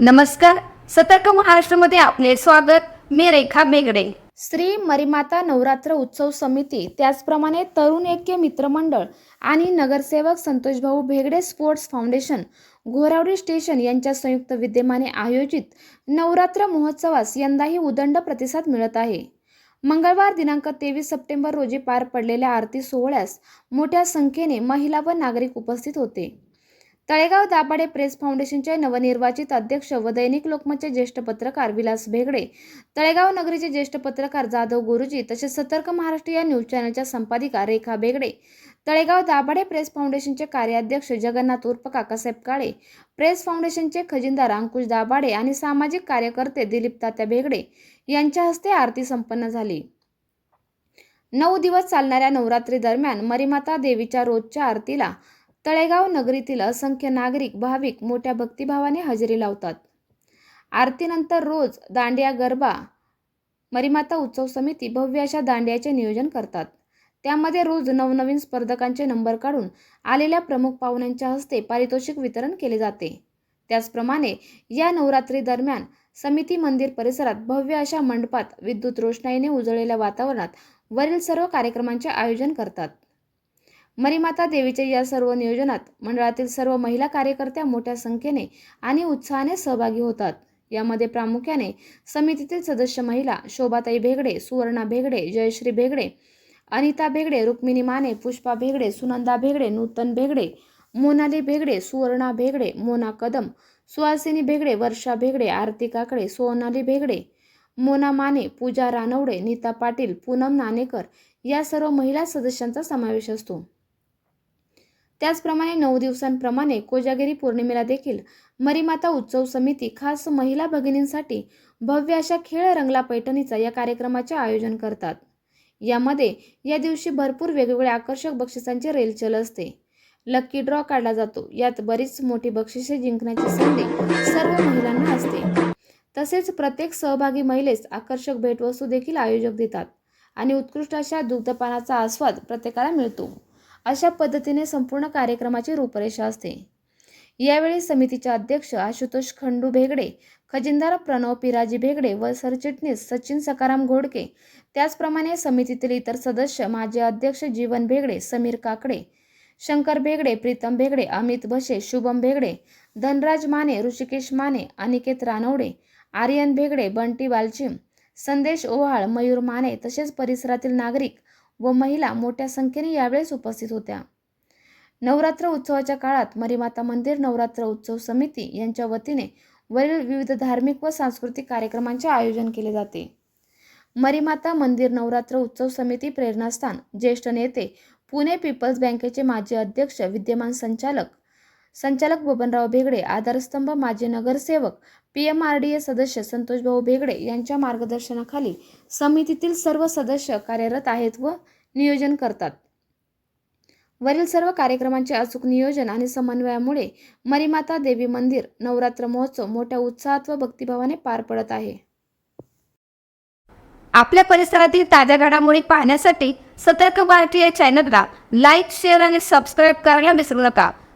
नमस्कार. सतर्क महाराष्ट्रामध्ये आपले स्वागत. मी रेखा बेगडे. श्री मरीमाता नवरात्र उत्सव समिती त्याचप्रमाणे तरुण ऐक्य मित्रमंडळ आणि नगरसेवक Santoshbhau Bhegade sports foundation Ghorawadi station यांच्या संयुक्त विद्यमाने आयोजित नवरात्र महोत्सवास यंदाही उदंड प्रतिसाद मिळत आहे. मंगळवार दिनांक तेवीस सप्टेंबर रोजी पार पडलेल्या आरती सोहळ्यास मोठ्या संख्येने महिला व नागरिक उपस्थित होते. तळेगाव दाभाडे प्रेस फाउंडेशनचे नवनिर्वाचित अध्यक्ष व दैनिक लोकमतचे ज्येष्ठ पत्रकार विलास भेगडे तळेगाव नगरीचे ज्येष्ठ पत्रकार जाधव गुरुजी तसेच सतर्क महाराष्ट्र या न्यूज चॅनलच्या संपादिका रेखा बेगडे तळेगाव दाभाडे प्रेस फाउंडेशनचे कार्याध्यक्ष जगन्नाथ उर्फ काकासाहेब काळे प्रेस फाउंडेशनचे खजिनदार अंकुश दाभाडे आणि सामाजिक कार्यकर्ते दिलीप तात्या बेगडे यांच्या हस्ते आरती संपन्न झाली. नऊ दिवस चालणाऱ्या नवरात्री दरम्यान मरीमाता देवीच्या रोजच्या आरतीला तळेगाव नगरीतील असंख्य नागरिक भाविक मोठ्या भक्तिभावाने हजेरी लावतात. आरतीनंतर रोज दांडिया गरबा मरीमाता उत्सव समिती भव्य अशा दांडियाचे नियोजन करतात. त्यामध्ये रोज नवनवीन स्पर्धकांचे नंबर काढून आलेल्या प्रमुख पाहुण्यांच्या हस्ते पारितोषिक वितरण केले जाते. त्याचप्रमाणे या नवरात्री दरम्यान समिती मंदिर परिसरात भव्य अशा मंडपात विद्युत रोषणाईने उजळलेल्या वातावरणात वरील सर्व कार्यक्रमांचे आयोजन करतात. मरीमाता देवीच्या या सर्व नियोजनात मंडळातील सर्व महिला कार्यकर्त्या मोठ्या संख्येने आणि उत्साहाने सहभागी होतात. यामध्ये प्रामुख्याने समितीतील सदस्य महिला शोभाताई भेगडे सुवर्णा भेगडे जयश्री भेगडे अनिता भेगडे रुक्मिणी माने पुष्पा भेगडे सुनंदा भेगडे नूतन भेगडे मोनाली भेगडे सुवर्णा भेगडे मोना कदम सुहासिनी भेगडे वर्षा भेगडे आरती काकडे सोनाली भेगडे मोना माने पूजा रानवडे नीता पाटील पूनम नाणेकर या सर्व महिला सदस्यांचा समावेश असतो. त्याचप्रमाणे नऊ दिवसांप्रमाणे कोजागिरी पौर्णिमेला देखील मरीमाता उत्सव समिती खास महिला भगिनींसाठी भव्य अशा खेळ रंगला पैठणीचा या कार्यक्रमाचे आयोजन करतात. यामध्ये या दिवशी भरपूर वेगवेगळ्या आकर्षक बक्षिसांची रेलचल असते. लक्की ड्रॉ काढला जातो. यात बरीच मोठी बक्षिसे जिंकण्याची संधी सर्व महिलांना असते. तसेच प्रत्येक सहभागी महिलेस आकर्षक भेटवस्तू देखील आयोजक देतात आणि उत्कृष्ट अशा दुग्धपानाचा आस्वाद प्रत्येकाला मिळतो. अशा पद्धतीने संपूर्ण कार्यक्रमाची रूपरेषा असते. यावेळी समितीचे अध्यक्ष आशुतोष खंडू भेगडे खजिनदार प्रणव पिराजी भेगडे व सरचिटणीस सचिन सकाराम घोडके त्याचप्रमाणे समितीतील इतर सदस्य माजी अध्यक्ष जीवन भेगडे समीर काकडे शंकर भेगडे प्रीतम भेगडे अमित भसे शुभम भेगडे धनराज माने ऋषिकेश माने अनिकेत रानवडे आर्यन भेगडे बंटी बालचिम संदेश ओहाळ मयूर माने तसेच परिसरातील नागरिक व महिला मोठ्या संख्येने यावेळेस उपस्थित होत्या. नवरात्र उत्सवाच्या काळात मरीमाता मंदिर नवरात्र उत्सव समिती यांच्या वतीने वरील विविध धार्मिक व सांस्कृतिक कार्यक्रमांचे आयोजन केले जाते. मरीमाता मंदिर नवरात्र उत्सव समिती प्रेरणास्थान ज्येष्ठ नेते पुणे पीपल्स बँकेचे माजी अध्यक्ष विद्यमान संचालक संचालक बबनराव भेगडे आधारस्तंभ माजी नगरसेवक P M R D A सदस्य संतोषभाऊ भेगडे यांच्या मार्गदर्शनाखाली समितीतील सर्व सदस्य कार्यरत आहेत व नियोजन करतात. वरील सर्व कार्यक्रमांचे अचूक नियोजन आणि समन्वयामुळे मरीमाता देवी मंदिर नवरात्र महोत्सव मोठ्या उत्साहात व भक्तिभावाने पार पडत आहे. आपल्या परिसरातील ताज्या घडामोडी पाहण्यासाठी सतर्क भारतीय चॅनलला लाईक शेअर आणि सबस्क्राईब करायला विसरू नका.